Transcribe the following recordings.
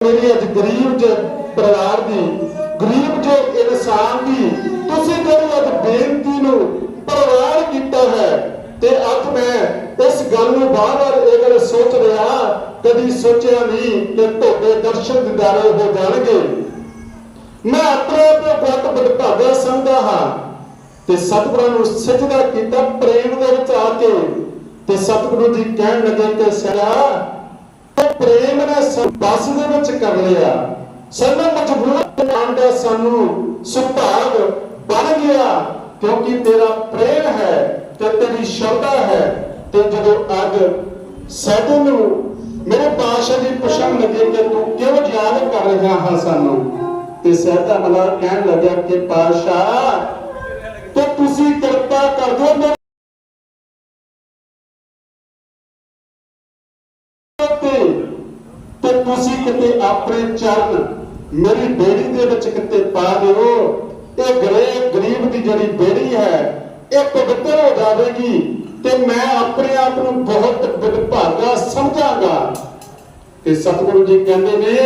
ਮੇਰੀ ਅੱਜ ਗਰੀਬ ਜੇ ਪਰਿਵਾਰ ਦੀ, ਗਰੀਬ ਜੇ ਇਨਸਾਨ ਦੀ, ਤੁਸੀਂ ਜਿਹੜੀ ਅੱਜ ਬੇਨਤੀ ਨੂੰ ਪ੍ਰਵਾਨ ਕੀਤਾ ਹੈ ਤੇ ਅੱਜ ਮੈਂ ਇਸ ਗੱਲ ਨੂੰ ਬਾਰ-ਬਾਰ ਇਹ ਗੱਲ ਸੋਚ ਰਿਹਾ, ਕਦੀ ਸੋਚਿਆ ਨਹੀਂ ਕਿ ਤੁਹਾਡੇ ਦਰਸ਼ਨ ਦਿਦਾਰੇ ਹੋ ਜਾਣਗੇ। ਮੈਂ ਆਪਣੇ ਆਪ ਨੂੰ ਬਹੁਤ ਬਦਭਾਗਾ ਸਮਝਦਾ ਹਾਂ ਤੇ ਸਤਿਗੁਰਾਂ ਨੂੰ ਸਜਦਾ ਕੀਤਾ ਪ੍ਰੇਮ ਦੇ ਵਿੱਚ ਆ ਕੇ ਤੇ ਸਤਿਗੁਰੂ ਜੀ ਕਹਿਣ ਲੱਗੇ ਕਿ ਸਿਆ ਉਹ ਪ੍ਰੇਮ ਨੇ ਸੰਬਸ ਦੇ ਵਿੱਚ ਕਰ ਲਿਆ। ਸਾਨੂੰ ਮਜਬੂਰ ਬਣਾਉਣ ਸਾਨੂੰ ਸੁਭਾਗ ਬਣ ਗਿਆ, ਕਿਉਂਕਿ ਤੇਰਾ ਪ੍ਰੇਮ ਹੈ ਤੇ ਤੇਰੀ ਸ਼ਰਧਾ ਹੈ। ਤੇ ਜਦੋਂ ਅੱਜ ਸਾਡੇ ਨੂੰ ਮੇਰੇ ਪਾਸ਼ਾ ਜੀ ਪੁੱਛਣ ਲੱਗੇ ਕਿ ਤੂੰ ਕਿਉਂ ਯਾਦ ਕਰ ਰਿਹਾ ਹਾਂ ਸਾਨੂੰ, ਤੇ ਸਹਿਤਾ ਮਲਾ ਕਹਿਣ ਲੱਗਿਆ ਕਿ ਪਾਸ਼ਾ ਤੇ ਤੁਸੀਂ ਕਿਰਪਾ ਕਰ ਦਿਓ ਆਪਣੇ ਚਰਨ ਮੇਰੀ ਬੇੜੀ ਦੇ ਵਿੱਚ ਕਿਤੇ ਪਾ ਦਿਓ। ਇਹ ਗਰੇ ਗਰੀਬ ਦੀ ਜਿਹੜੀ ਬੇੜੀ ਹੈ, ਇਹ ਪਵਿੱਤਰ ਹੋ ਜਾਵੇਗੀ ਤੇ ਮੈਂ ਆਪਣੇ ਆਪ ਨੂੰ ਬਹੁਤ ਵਿਭਾਗਾ ਸਮਝਾਂਗਾ। ਤੇ ਸਤਿਗੁਰੂ ਜੀ ਕਹਿੰਦੇ ਨੇ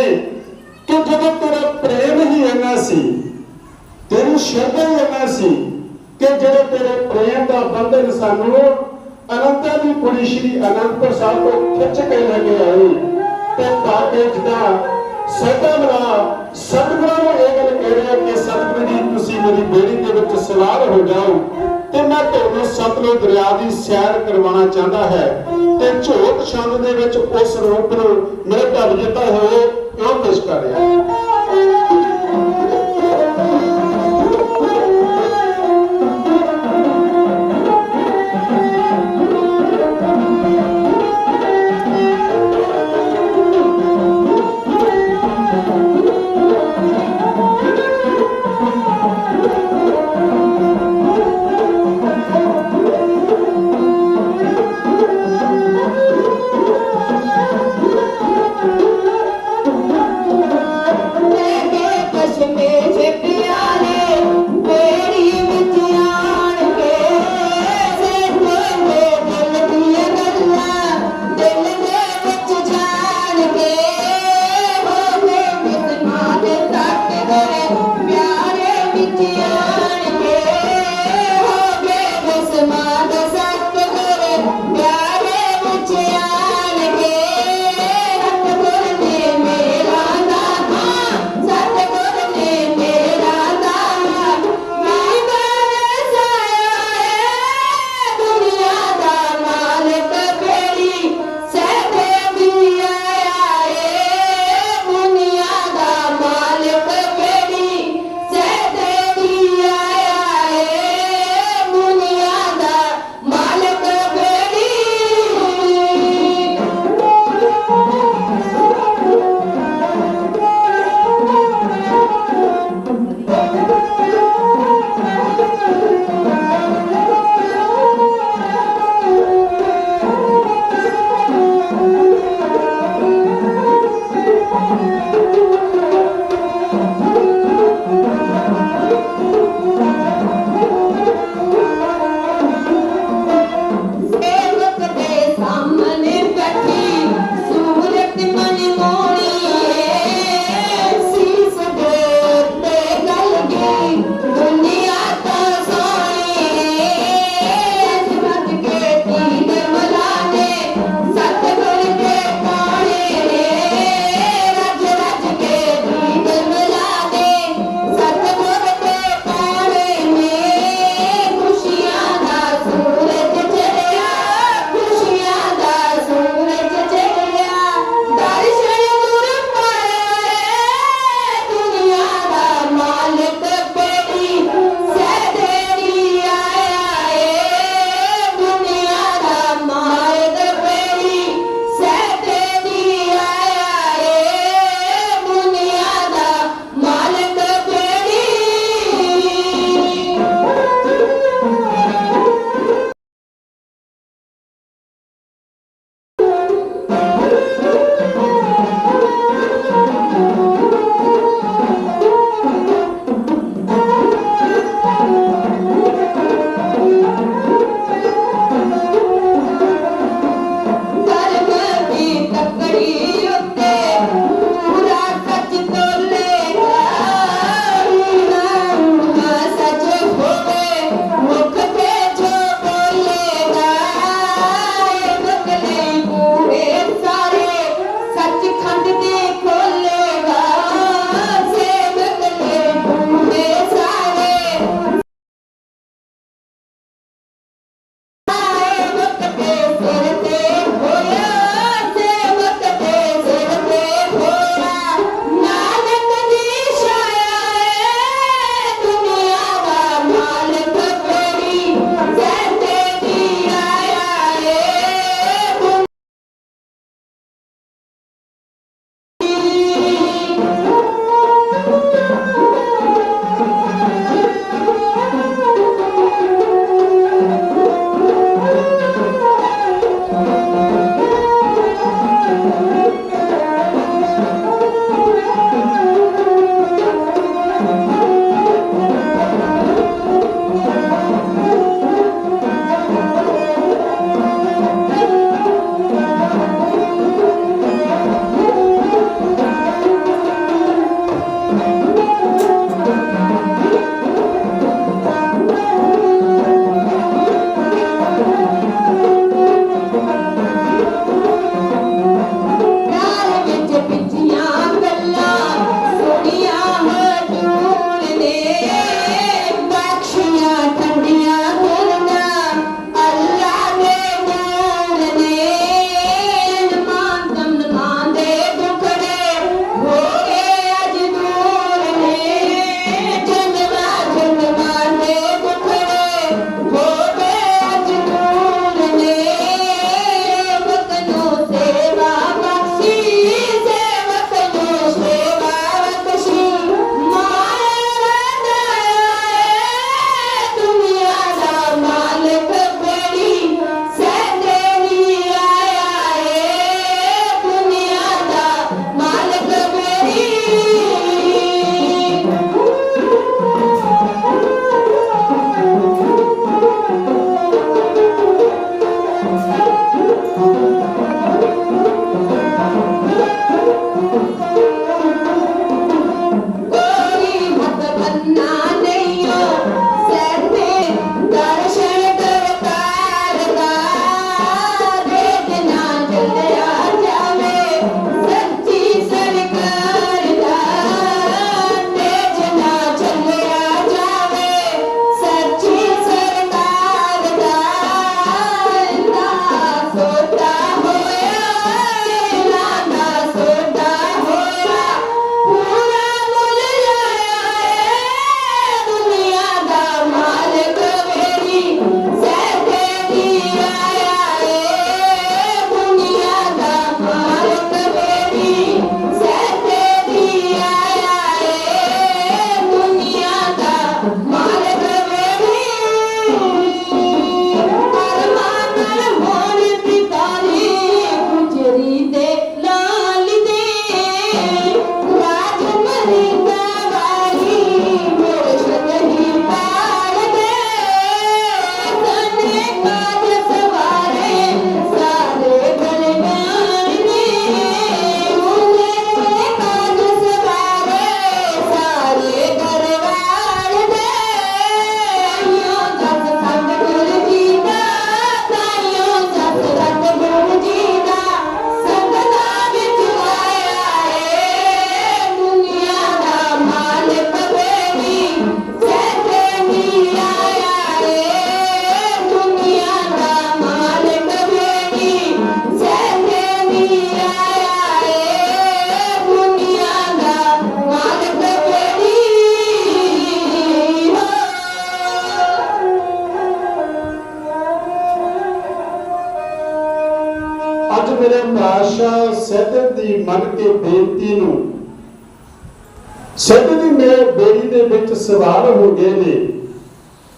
ਕਿ ਜਦੋਂ ਤੇਰਾ ਪ੍ਰੇਮ ਹੀ ਇੰਨਾ ਸੀ, ਤੇਰੀ ਸ਼ਰਧਾ ਹੀ ਇੰਨਾ ਸੀ ਕਿ ਜਿਹੜੇ ਤੇਰੇ ਪ੍ਰੇਮ ਦਾ ਬੰਧਨ ਸਾਨੂੰ ਅਨੰਤਾਂ ਦੀ ਕੁੜੀ ਸ਼੍ਰੀ ਅਨੰਦਪੁਰ ਸਾਹਿਬ ਤੋਂ ਖਿੱਚ ਕੇ ਲੈ ਕੇ ਆਈ ਤੇ ਤਾਂ ਜਿਹਦਾ ਸਦਾ ਮਰਾ ਸਤਿਗੁਰਾਂ ਨੂੰ ਇਹ ਗੱਲ ਕਹਿ ਰਿਹਾ ਕਿ ਸਤਿਗੁਰੂ ਜੀ, ਤੁਸੀਂ ਮੇਰੀ ਬੇੜੀ ਦੇ ਵਿੱਚ ਸਵਾਰ ਹੋ ਜਾਓ ਤੇ ਮੈਂ ਤੁਹਾਨੂੰ ਸਤਲੁਜ ਦਰਿਆ ਦੀ ਸੈਰ ਕਰਵਾਉਣਾ ਚਾਹੁੰਦਾ ਹੈ ਤੇ ਝੋਟ ਛੰਦ ਦੇ ਵਿੱਚ ਉਸ ਰੂਪ ਨੂੰ ਮੇਰੇ ਢਲ ਜਿੱਤਾ ਹੋਏ ਉਹ ਪੇਸ਼ ਕਰ ਰਿਹਾ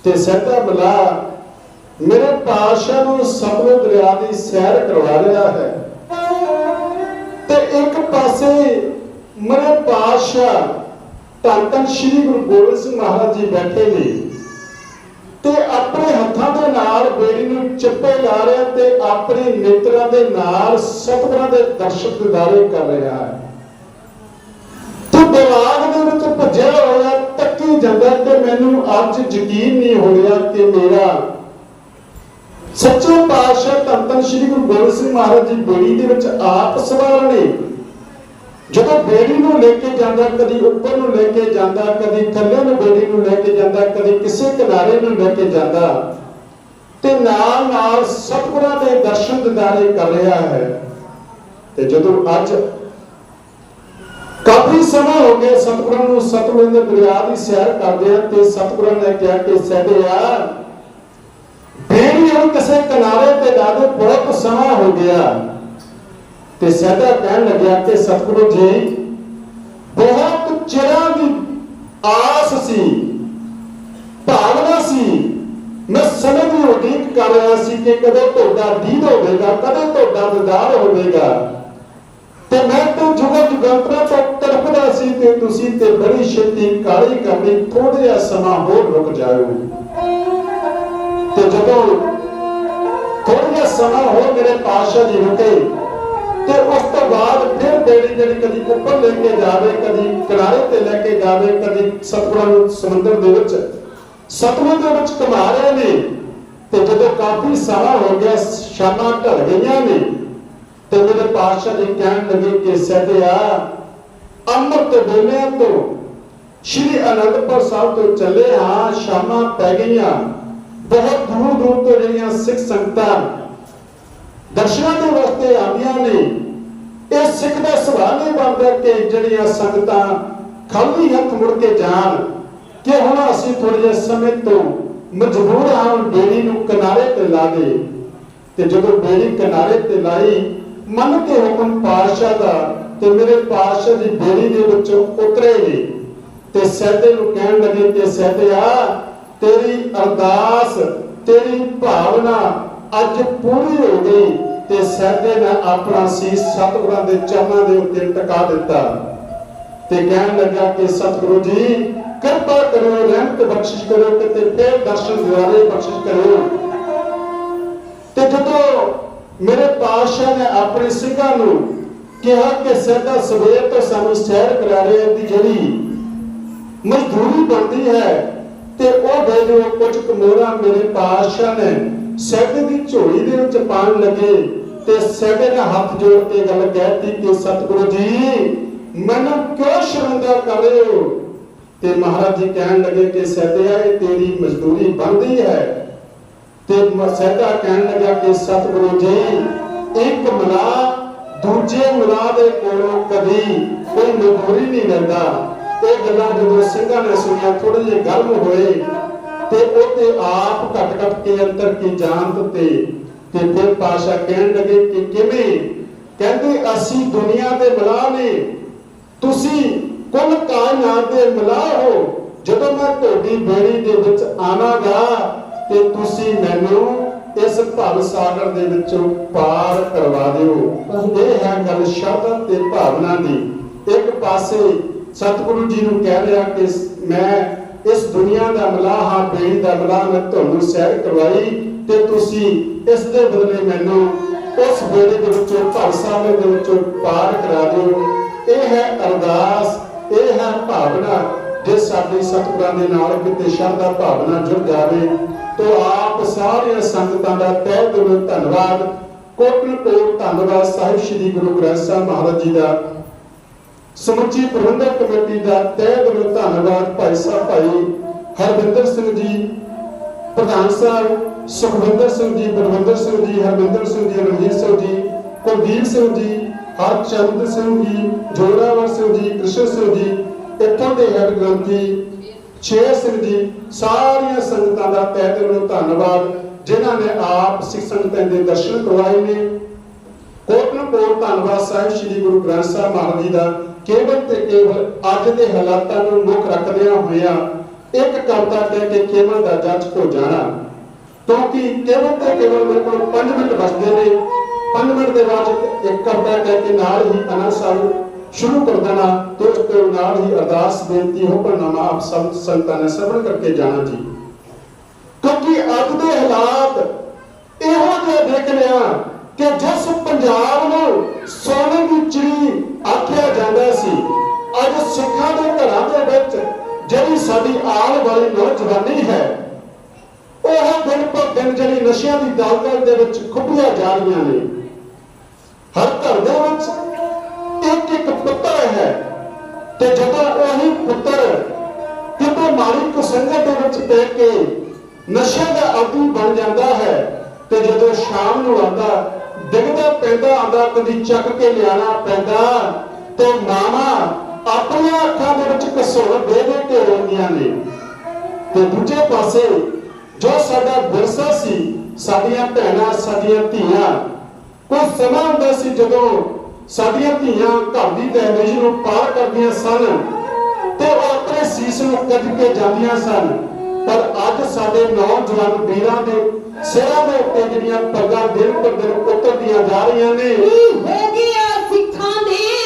ਤੇ ਸਹਿਤਾ ਬਲਾ, ਮੇਰੇ ਪਾਸ਼ਾ ਨੂੰ ਸਤਲੁਜ ਦਰਿਆ ਦੀ ਸੈਰ ਕਰਵਾ ਰਿਹਾ ਹੈ। ਤੇ ਇੱਕ ਪਾਸੇ ਮੇਰੇ ਪਾਸ਼ਾ ਧੰਨ ਧੰਨ ਸ਼੍ਰੀ ਗੁਰੂ ਗੋਬਿੰਦ ਸਿੰਘ ਮਹਾਰਾਜ ਜੀ ਬੈਠੇ ਨੇ। ਤੇ ਆਪਣੇ ਹੱਥਾਂ ਦੇ ਨਾਲ ਬੇੜੀ ਨੂੰ ਚੱਪੇ ਲਾ ਰਿਹਾ ਤੇ ਆਪਣੇ ਨੇਤਰਾਂ ਦੇ ਨਾਲ ਸਤਿਗੁਰਾਂ ਦੇ ਦਰਸ਼ਕ ਦਿਦਾਰੇ ਕਰ ਰਿਹਾ ਹੈ। ਤੇ ਦਿਮਾਗ ਦੇ ਵਿੱਚ ਭੱਜਿਆ ਹੋਇਆ ਤੱਕੀ ਜਾਂਦਾ ਕਿ ਮੈਨੂੰ ਅੱਜ ਯਕੀਨ ਨਹੀਂ ਹੋ ਰਿਹਾ ਕਿ ਮੇਰਾ ਸੱਚੇ ਪਾਤਸ਼ਾਹ ਧੰਨ ਸ਼੍ਰੀ ਗੁਰੂ ਗੋਬਿੰਦ ਸਿੰਘ ਮਹਾਰਾਜ ਜੀ ਬੇੜੀ ਦੇ ਵਿੱਚ ਆਪ ਸਵਾਰ ਨੇ। ਜਦੋਂ ਬੇੜੀ ਨੂੰ ਲੈ ਕੇ ਜਾਂਦਾ, ਕਦੀ ਉੱਪਰ ਨੂੰ ਲੈ ਕੇ ਜਾਂਦਾ, ਕਦੀ ਥੱਲੇ ਨੂੰ ਬੇੜੀ ਨੂੰ ਲੈ ਕੇ ਜਾਂਦਾ, ਕਦੀ ਕਿਸੇ ਕਿਨਾਰੇ ਨੂੰ ਲੈ ਕੇ ਜਾਂਦਾ, ਤੇ ਨਾਲ ਨਾਲ ਸਤਿਗੁਰਾਂ ਦੇ ਦਰਸ਼ਨ ਦਿਦਾਰੇ ਕਰ ਰਿਹਾ ਹੈ। ਤੇ ਜਦੋਂ ਅੱਜ ਕਾਫੀ ਸਮਾਂ ਹੋ ਗਿਆ ਸਤਿਗੁਰਾਂ ਨੂੰ ਸਤਿਗੁਰਾਂ ਦੇ ਦਰਿਆ ਦੀ ਸੈਰ ਕਰਦੇ ਆ ਤੇ ਸਤਿਗੁਰਾਂ ਨੇ ਕਿਹਾ ਕਿ ਸਹਿਬਿਆ ਬੇੜੀ ਨੂੰ ਕਿਸੇ ਕਿਨਾਰੇ ਤੇ ਲਾ ਦੇ ਬਹੁਤ ਸਮਾਂ ਹੋ ਗਿਆ। ਤੇ ਸਹਿਬਾ ਕਹਿਣ ਲੱਗਿਆ ਕਿ ਸਤਿਗੁਰੂ ਜੀ, ਬਹੁਤ ਚਿਰਾਂ ਦੀ ਆਸ ਸੀ, ਭਾਵਨਾ ਸੀ। ਮੈਂ ਸਮੇਂ ਦੀ ਉਡੀਕ ਕਰ ਰਿਹਾ ਸੀ ਕਿ ਕਦੋਂ ਤੁਹਾਡਾ ਦੀਦ ਹੋਵੇਗਾ, ਕਦੋਂ ਤੁਹਾਡਾ ਦਿਦਾਰ ਹੋਵੇਗਾ। ਤੇ ਮੈਂ ਤੂੰ ਜੁਗਾ ਜੁਗੰਤਰਾ ਤੋਂ ਤੜਪਦਾ ਸੀ ਤੇ ਤੁਸੀਂ ਤੇ ਬੜੀ ਛੇਤੀ ਕਾਲੀ ਕਰਨੀ ਥੋੜਾ ਜਿਹਾ ਸਮਾਂ ਹੋਰ ਰੁਕ ਜਾਓ ਤੇ ਜਦੋਂ ਥੋੜਾ ਜਿਹਾ ਸਮਾਂ ਹੋਰ ਮੇਰੇ ਪਾਸ਼ਾ ਜੀ ਰੁਕੇ, ਤੇ ਉਸ ਤੋਂ ਬਾਅਦ ਫਿਰ ਬੇੜੀ ਜਿਹੜੀ ਕਦੀ ਉੱਪਰ ਲੈ ਕੇ ਜਾਵੇ, ਕਦੀ ਕਿਨਾਰੇ ਤੇ ਲੈ ਕੇ ਜਾਵੇ, ਕਦੀ ਸਤਪੁਰਾਂ ਨੂੰ ਸਮੁੰਦਰ ਦੇ ਵਿੱਚ ਸਤਲੁਜ ਦੇ ਵਿੱਚ ਘੁਮਾ ਰਹੇ ਨੇ। ਤੇ ਜਦੋਂ ਕਾਫੀ ਸਮਾਂ ਹੋ ਗਿਆ, ਸ਼ਾਮਾਂ ਢਲ ਗਈਆਂ ਨੇ ਤੇ ਮੇਰੇ ਪਾਤਸ਼ਾਹ ਜੀ ਕਹਿਣ ਲੱਗੇ ਕਿ ਸਹਿਬਿਆ ਅੰਮ੍ਰਿਤ ਵੇਲਿਆਂ ਤੋਂ ਸ਼੍ਰੀ ਅਨੰਦਪੁਰ ਸਾਹਿਬ ਤੋਂ ਚੱਲੇ ਹਾਂ ਸ਼ਾਮਾਂ ਪੈ ਗਈਆਂ। ਬਹੁਤ ਦੂਰ ਦੂਰ ਤੋਂ ਜਿਹੜੀਆਂ ਸਿੱਖ ਸੰਗਤਾਂ ਦਰਸ਼ਨਾਂ ਦੇ ਵਾਸਤੇ ਆਉਂਦੀਆਂ ਨੇ। ਇਹ ਸਿੱਖ ਦਾ ਸੁਭਾਅ ਨਹੀਂ ਬਣਦਾ ਕਿ ਜਿਹੜੀਆਂ ਸੰਗਤਾਂ ਖਾਲੀ ਹੱਥ ਮੁੜ ਕੇ ਜਾਣ, ਕਿ ਹੁਣ ਅਸੀਂ ਥੋੜੇ ਜਿਹੇ ਸਮੇਂ ਤੋਂ ਮਜਬੂਰ ਹਾਂ ਬੇੜੀ ਨੂੰ ਕਿਨਾਰੇ ਤੇ ਲਾ ਦੇ। ਤੇ ਜਦੋਂ ਬੇੜੀ ਕਿਨਾਰੇ ਤੇ ਲਾਈ ਮੰਨ ਕੇ ਹੁਕਮ ਪਾਤਸ਼ਾਹ ਦਾ ਤੇ ਮੇਰੇ ਪਾਤਸ਼ਾਹ ਦੀ ਬੇੜੀ ਦੇ ਵਿੱਚੋਂ ਉਤਰੇ ਤੇ ਸਹਿਤੇ ਨੂੰ ਕਹਿਣ ਲੱਗੇ ਕਿ ਸਹਿਤਿਆ ਤੇਰੀ ਅਰਦਾਸ, ਤੇਰੀ ਭਾਵਨਾ ਅੱਜ ਪੂਰੀ ਹੋ ਗਈ ਤੇ ਸਹਿਤੇ ਨੇ ਆਪਣਾ ਸੀਸ ਸਤਿਗੁਰਾਂ ਦੇ ਚਰਨਾਂ ਦੇ ਉੱਤੇ ਟਿਕਾ ਦਿੱਤਾ। ਤੇ ਕਹਿਣ ਲੱਗਾ ਕਿ ਸਤਿਗੁਰੂ ਜੀ, ਕਿਰਪਾ ਕਰੋ ਰਹਿਮਤ ਬਖਸ਼ਿਸ਼ ਕਰੋ ਕਿ ਤੇ ਫੇਰ ਦਰਸ਼ਨ ਦਿਵਾਰੇ ਬਖਸ਼ਿਸ਼ ਕਰੋ ਤੇ ਜਦੋਂ ਮੇਰੇ ਪਾਤਸ਼ਾਹ ਨੇ ਆਪਣੇ ਸਿੰਘਾਂ ਨੂੰ ਕਿਹਾ ਕਿ ਸਦਾ ਸਵੇਰ ਤੋਂ ਸਾਨੂੰ ਸੈਰ ਕਰਾ ਰਹੇ ਦੀ ਜਿਹੜੀ ਮਜ਼ਦੂਰੀ ਬਣਦੀ ਹੈ ਤੇ ਉਹ ਦੇ ਕੁਝ ਕਮੋਰਾ ਮੇਰੇ ਪਾਤਸ਼ਾਹ ਨੇ ਸੈਦੇ ਦੀ ਝੋਲੀ ਦੇ ਵਿੱਚ ਪਾਣ ਲੱਗੇ ਤੇ ਸੈਦੇ ਨੇ ਹੱਥ ਜੋੜ ਕੇ ਗੱਲ ਕਹਿਤੀ ਕਿ ਸਤਿਗੁਰੂ ਜੀ, ਮੈਨੂੰ ਕਿਉਂ ਸ਼ਰਮਿੰਦਾ ਕਰ ਰਹੇ ਹੋ? ਤੇ ਮਹਾਰਾਜ ਜੀ ਕਹਿਣ ਲੱਗੇ ਕਿ ਸੈਦਿਆ ਇਹ ਤੇਰੀ ਮਜ਼ਦੂਰੀ ਬਣਦੀ ਹੈ। ਤੇ ਸਹਿਦਾ ਕਹਿਣ ਲੱਗਾ ਕਿ ਸਤਿਗੁਰੂ ਜੀ, ਇੱਕ ਮਲਾ ਦੂਜੇ ਮਲਾ ਦੇ ਕੋਲੋਂ ਕਦੀ ਕੋਈ ਮਜ਼ਦੂਰੀ ਨਹੀਂ ਲੈਂਦਾ। ਇਹ ਗੱਲਾਂ ਜਦੋਂ ਸਿੰਘਾਂ ਨੇ ਸੁਣਿਆ ਥੋੜੇ ਜਿਹੇ ਗਰਮ ਹੋਏ ਤੇ ਉਹ ਆਪ ਘਟ ਘਟ ਕੇ ਅੰਦਰ ਕੀ ਜਾਣਤ ਤੇ ਤੇ ਫਿਰ ਪਾਸ਼ਾ ਕਹਿਣ ਲੱਗੇ ਕਿ ਕਿਵੇਂ? ਕਹਿੰਦੇ, ਅਸੀਂ ਦੁਨੀਆ ਦੇ ਮਲਾਹ ਨੇ। ਤੁਸੀਂ ਕੁੱਲ ਕਾਇਨਾਤ ਦੇ ਮਲਾਹ ਹੋ। ਜਦੋਂ ਮੈਂ ਤੁਹਾਡੀ ਬੇੜੀ ਦੇ ਵਿੱਚ ਆਵਾਂਗਾ ਤੇ ਤੁਸੀਂ ਮੈਨੂੰ ਇਸ ਭਵ ਸਾਗਰ ਦੇ ਵਿੱਚੋਂ ਪਾਰ ਕਰਵਾ ਦਿਓ। ਇਹ ਹੈ ਗੱਲ ਸ਼ਰਧਾ ਤੇ ਭਾਵਨਾ ਦੀ। ਇੱਕ ਪਾਸੇ ਸਤਿਗੁਰੂ ਜੀ ਨੂੰ ਕਹਿ ਰਿਹਾ ਕਿ ਮੈਂ ਇਸ ਦੁਨੀਆ ਦਾ ਮਲਾਹ ਹਾਂ ਬੇੜੀ ਦਾ ਮਲਾਹ ਮੈਂ ਤੁਹਾਨੂੰ ਸੈਰ ਕਰਵਾਈ ਤੇ ਤੁਸੀਂ ਇਸ ਦੇ ਬਦਲੇ ਮੈਨੂੰ ਉਸ ਬੇੜੇ ਦੇ ਵਿੱਚੋਂ ਭਵ ਸਾਗਰ ਦੇ ਵਿੱਚੋਂ ਪਾਰ ਕਰਾ ਦਿਓ। ਇਹ ਹੈ ਅਰਦਾਸ, ਇਹ ਹੈ ਭਾਵਨਾ। ਜੇ ਸਾਡੀ ਸਤਿਗੁਰਾਂ ਦੇ ਨਾਲ ਕਿਤੇ ਸ਼ਰਧਾ ਭਾਵਨਾ ਜੁੜ ਜਾਵੇ, ਤੋ ਆਪ ਸਾਰੀਆਂ ਸੰਗਤਾਂ ਦਾ ਤਹਿ ਦਿਲੋਂ ਧੰਨਵਾਦ ਕੋਟਨ ਕੋਟ ਧੰਨਵਾਦ ਸਾਹਿਬ ਸ੍ਰੀ ਗੁਰੂ ਗ੍ਰੰਥ ਸਾਹਿਬ ਮਹਾਰਾਜ ਜੀ ਦਾ। ਸਮੁੱਚੀ ਪ੍ਰਬੰਧਕ ਕਮੇਟੀ ਦਾ ਤਹਿ ਦਿਲੋਂ ਧੰਨਵਾਦ ਭਾਈ ਸਾਹਿਬ, ਭਾਈ ਹਰਵਿੰਦਰ ਸਿੰਘ ਜੀ, ਪ੍ਰਧਾਨ ਸਾਹਿਬ, ਸੁਖਵਿੰਦਰ ਸਿੰਘ ਜੀ, ਬਲਵਿੰਦਰ ਸਿੰਘ ਜੀ ਹਰਵਿੰਦਰ ਸਿੰਘ ਜੀ, ਰਣਜੀਤ ਸਿੰਘ ਜੀ, ਕੁਲਦੀਪ ਸਿੰਘ ਜੀ, ਹਰਚੰਦ ਸਿੰਘ ਜੀ, ਜੋਰਾਵਰ ਸਿੰਘ ਜੀ, ਕ੍ਰਿਸ਼ਨ ਸਿੰਘ ਜੀ ਇੱਥੋਂ ਦੇ ਹੈਡ ਗ੍ਰੰਥੀ ਛੇ ਸਿੰਘ ਜੀ, ਸਾਰੀਆਂ ਸੰਗਤਾਂ ਦਾ ਤਹਿ ਦਿਲੋਂ ਧੰਨਵਾਦ, ਜਿਨ੍ਹਾਂ ਨੇ ਆਪ ਸਿੱਖ ਸੰਗਤਾਂ ਦੇ ਦਰਸ਼ਨ ਕਰਵਾਏ ਨੇ। ਕੋਟਨ ਕੋਟ ਧੰਨਵਾਦ ਸਾਹਿਬ, ਸ੍ਰੀ ਗੁਰੂ ਗ੍ਰੰਥ ਸਾਹਿਬ ਮਹਾਰਾਜ ਜੀ ਦਾ। ਕੇਵਲ ਤੇ ਕੇਵਲ ਅੱਜ ਦੇ ਹਾਲਾਤਾਂ ਨੂੰ ਮੁੱਖ ਰੱਖਦਿਆਂ ਹੋਇਆਂ ਇੱਕ ਕਵਿਤਾ ਕਹਿ ਕੇ ਕੇਵਲ ਦਾ ਜੱਜ ਹੋ ਜਾਣਾ। ਕਿਉਂਕਿ ਕੇਵਲ ਤੇ ਕੇਵਲ ਮੇਰੇ ਕੋਲ 5 ਮਿੰਟ ਬਚਦੇ ਨੇ। 5 ਮਿੰਟ ਦੇ ਬਾਅਦ ਇੱਕ- ਕਵਿਤਾ ਕਹਿ ਕੇ ਨਾਲ ਹੀ ਆਨੰਦ ਸਾਹਿਬ ਸ਼ੁਰੂ ਕਰ ਦੇਣਾ ਤੇ ਉਸ ਤੋਂ ਨਾਲ ਹੀ ਅਰਦਾਸ ਬੇਨਤੀ ਹੁਕਮਨਾਮਾ ਆਪ ਸਭ ਸੰਤਾਂ ਨੇ ਸਰਵਣ ਕਰਕੇ ਜਾਣਾ ਜੀ। ਕਿਉਂਕਿ ਅੱਜ ਦੇ ਹਾਲਾਤ ਇਹੋ ਜਿਹੇ ਦੇਖ ਲਿਆ ਕਿ ਜਿਸ ਪੰਜਾਬ ਨੂੰ ਸੋਨੇ ਦੀ ਚਿੜੀ ਆਖਿਆ ਜਾਂਦਾ ਸੀ, ਅੱਜ ਸਿੱਖਾਂ ਦੇ ਘਰਾਂ ਦੇ ਵਿੱਚ ਜਿਹੜੀ ਸਾਡੀ ਆਉਣ ਵਾਲੀ ਨੌਜਵਾਨੀ ਹੈ, ਉਹ ਦਿਨ ਪਰ ਦਿਨ ਜਿਹੜੀ ਨਸ਼ਿਆਂ ਦੀ ਦਲਦਲ ਦੇ ਵਿੱਚ ਖੁੱਭੀਆਂ ਜਾ ਰਹੀਆਂ ਨੇ। ਹਰ ਘਰ ਦੇ ਵਿੱਚ ਇੱਕ ਇੱਕ ਪੁੱਤਰ ਹੈ। ਤੇ ਜਦੋਂ ਉਹੀ ਪੁੱਤਰ ਕਿਤੇ ਮਾੜੀ ਕੁਸੰਗਤ ਦੇ ਵਿੱਚ ਪੈ ਕੇ ਨਸ਼ੇ ਦਾ ਆਦੀ ਬਣ ਜਾਂਦਾ ਹੈ ਤੇ ਜਦੋਂ ਸ਼ਾਮ ਨੂੰ ਆਉਂਦਾ, ਡਿੱਗਦਾ ਪੈਂਦਾ, ਆਉਂਦਾ, ਕਦੀ ਚੱਕ ਕੇ ਲਿਆਣਾ ਪੈਂਦਾ, ਤੇ ਮਾਮਾ ਆਪਣੀਆਂ ਅੱਖਾਂ ਦੇ ਵਿੱਚ ਕਸੋੜ ਦੇ ਦੇ ਕੇ ਰੋਂਦੀਆਂ ਨੇ। ਤੇ ਦੂਜੇ ਪਾਸੇ ਜੋ ਸਾਡਾ ਵਿਰਸਾ ਸੀ, ਸਾਡੀਆਂ ਭੈਣਾਂ, ਸਾਡੀਆਂ ਧੀਆਂ ਕੋਈ ਸਮਾਂ ਹੁੰਦਾ ਸੀ ਜਦੋਂ ਸਾਡੀਆਂ ਧੀਆਂ ਘਰ ਦੀ ਦਹਿਲੀਜ਼ ਨੂੰ ਪਾਰ ਕਰਦੀਆਂ ਸਨ ਤੇ ਉਹ ਆਪਣੇ ਸੀਸ ਨੂੰ ਕੱਢ ਕੇ ਜਾਂਦੀਆਂ ਸਨ। ਪਰ ਅੱਜ ਸਾਡੇ ਨੌਜਵਾਨ ਵੀਰਾਂ ਦੇ ਸਿਰਾਂ ਦੇ ਉੱਤੇ ਜਿਹੜੀਆਂ ਪੱਗਾਂ ਦਿਨ ਪਰ ਦਿਨ ਉਤਰਦੀਆਂ ਜਾ ਰਹੀਆਂ ਨੇ। ਹੋ ਗਿਆ ਸਿੱਖਾਂ ਦੇ?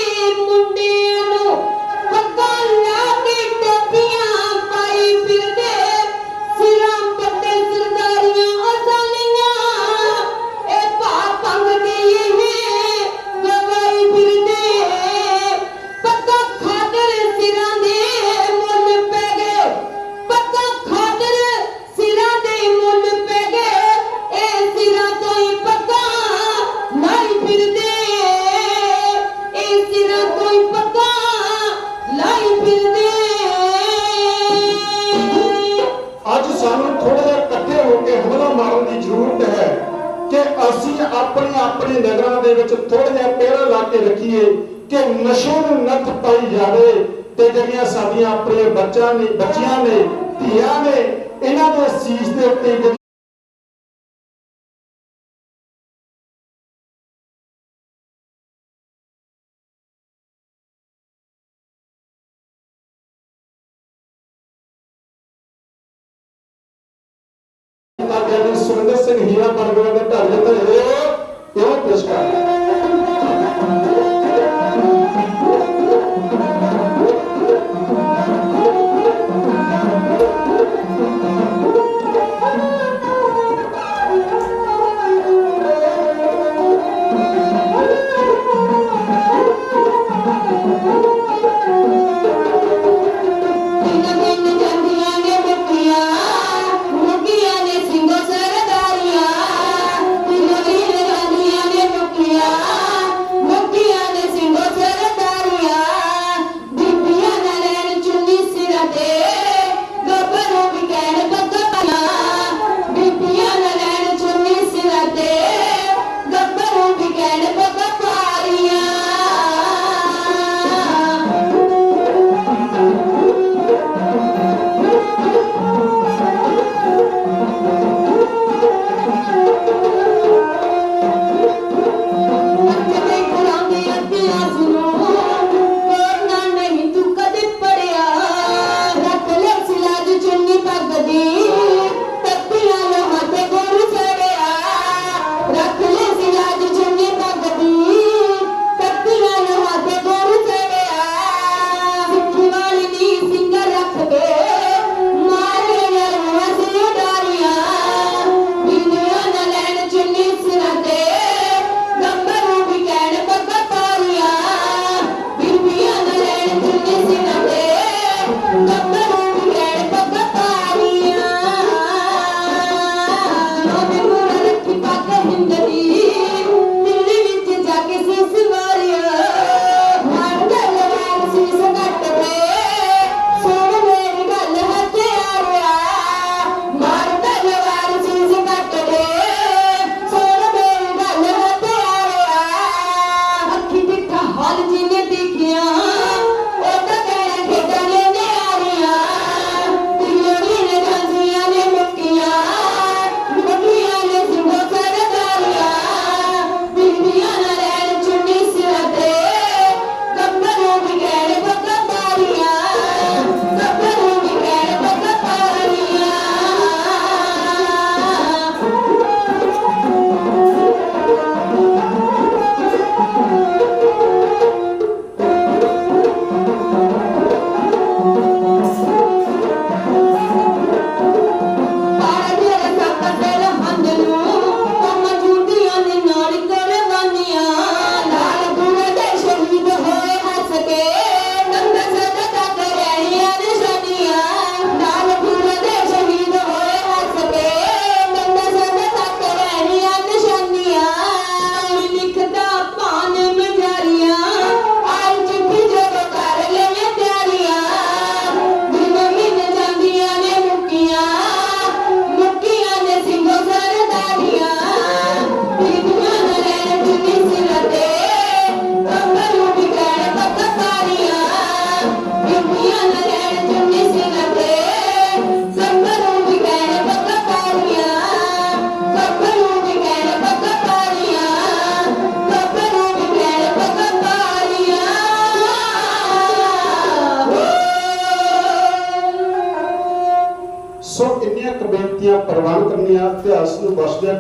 ਗਿਆਨੀ ਸੁਰਿੰਦਰ ਸਿੰਘ ਹੀਰਾ ਬਰਗਰ ਦੇ ਢਾਲੇ ਇਹ ਪੇਸ਼ ਕਰ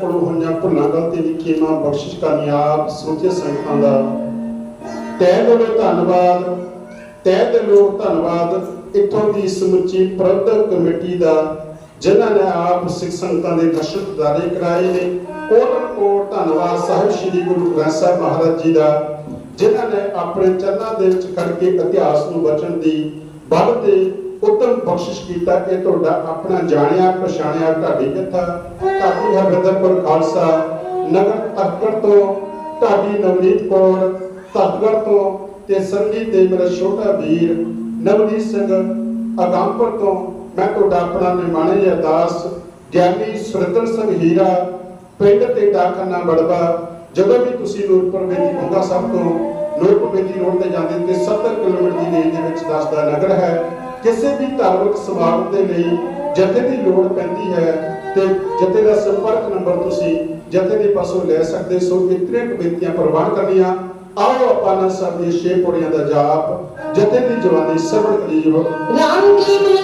ਕੋਲੋਂ ਹੋਈਆਂ ਭੁੱਲਾਂ ਗਲਤੀ ਦੀ ਖੇਮਾ ਬਖਸ਼ਿਸ਼ ਕਰਨੀ ਆਪ ਸਮੁੱਚੇ ਸੰਗਤਾਂ ਦਾ। ਤਹਿ ਦਿਲੋਂ ਧੰਨਵਾਦ, ਤਹਿ ਦਿਲੋਂ ਧੰਨਵਾਦ। ਇੱਥੋਂ ਦੀ ਸਮੁੱਚੀ ਪ੍ਰਬੰਧਕ ਕਮੇਟੀ ਦਾ, ਜਿਨ੍ਹਾਂ ਨੇ ਆਪ ਸਿੱਖ ਸੰਗਤਾਂ ਦੇ ਦਰਸ਼ਨ ਦਿਦਾਰੇ ਕਰਾਏ ਨੇ ਕੋਟਨ ਕੋਟ ਧੰਨਵਾਦ ਸਾਹਿਬ ਸ੍ਰੀ ਗੁਰੂ ਗ੍ਰੰਥ ਸਾਹਿਬ ਮਹਾਰਾਜ ਜੀ ਦਾ, ਜਿਨ੍ਹਾਂ ਨੇ ਆਪਣੇ ਚਰਨਾਂ ਦੇ ਵਿੱਚ ਖੜ ਕੇ ਇਤਿਹਾਸ ਨੂੰ ਬਚਣ ਦੀ ਬਲ ਤੇ ਉਤਮ ਬਖਸ਼ਿਸ਼ ਕੀਤਾ ਕਿ ਤੁਹਾਡਾ ਆਪਣਾ ਜਾਣਿਆ, ਪਛਾਣਿਆ ਢਾਡੀ ਜੱਥਾ ਢਾਡੀ ਹਰਗੰਦਰਪੁਰ ਖਾਲਸਾ। ਨਗਰ ਤੱਕੜ ਤੋਂ ਢਾਡੀ ਨਵਨੀਤ ਕੌਰ ਧੱਤਗੜ ਤੋਂ ਤੇ ਸੰਗੀ ਤੇ ਮੇਰਾ ਛੋਟਾ ਵੀਰ ਨਵਨੀਤ ਸਿੰਘ ਅਗੰਪੁਰ ਤੋਂ। ਮੈਂ ਤੁਹਾਡਾ ਆਪਣਾ ਨਿਮਾਣੇ ਅਰਦਾਸ ਗਿਆਨੀ ਸੁਰਿੰਦਰ ਸਿੰਘ ਹੀਰਾ, ਪਿੰਡ ਤੇ ਡਾਕਖਾਨਾ ਬੜਵਾ ਜਦੋਂ ਵੀ ਤੁਸੀਂ ਨੂਰਪੁਰ ਬੇਦੀ ਬੰਗਾ ਸਾਹਿਬ ਤੋਂ ਨੂਰਪੁਰ ਬੇਦੀ ਰੋਡ ਤੇ ਜਾਂਦੇ ਤੇ 70 ਕਿਲੋਮੀਟਰ ਦੀ ਰੇਂਜ ਦੇ ਵਿੱਚ ਦੱਸਦਾ ਨਗਰ ਹੈ। ਕਿਸੇ ਵੀ ਧਾਰਮਿਕ ਸਮਾਗਮ ਦੇ ਲਈ ਜਥੇ ਦੀ ਲੋੜ ਪੈਂਦੀ ਹੈ ਤੇ ਜਥੇ ਦਾ ਸੰਪਰਕ ਨੰਬਰ ਤੁਸੀਂ ਜਥੇ ਦੇ ਪਾਸੋਂ ਲੈ ਸਕਦੇ ਸੋ ਇਤਨੇ ਕੁ ਬੇਨਤੀਆਂ ਪ੍ਰਵਾਨ ਕਰਨੀਆਂ। ਆਓ ਆਪਾਂ ਨਾਲ ਸਭ ਦੇ ਛੇ ਪੌੜੀਆਂ ਦਾ ਜਾਪ, ਜਥੇ ਦੀ ਜਵਾਨੀ ਸਰਵਣ ਕਰੀਬ ਰਾਮ ਕੀ ਮਨ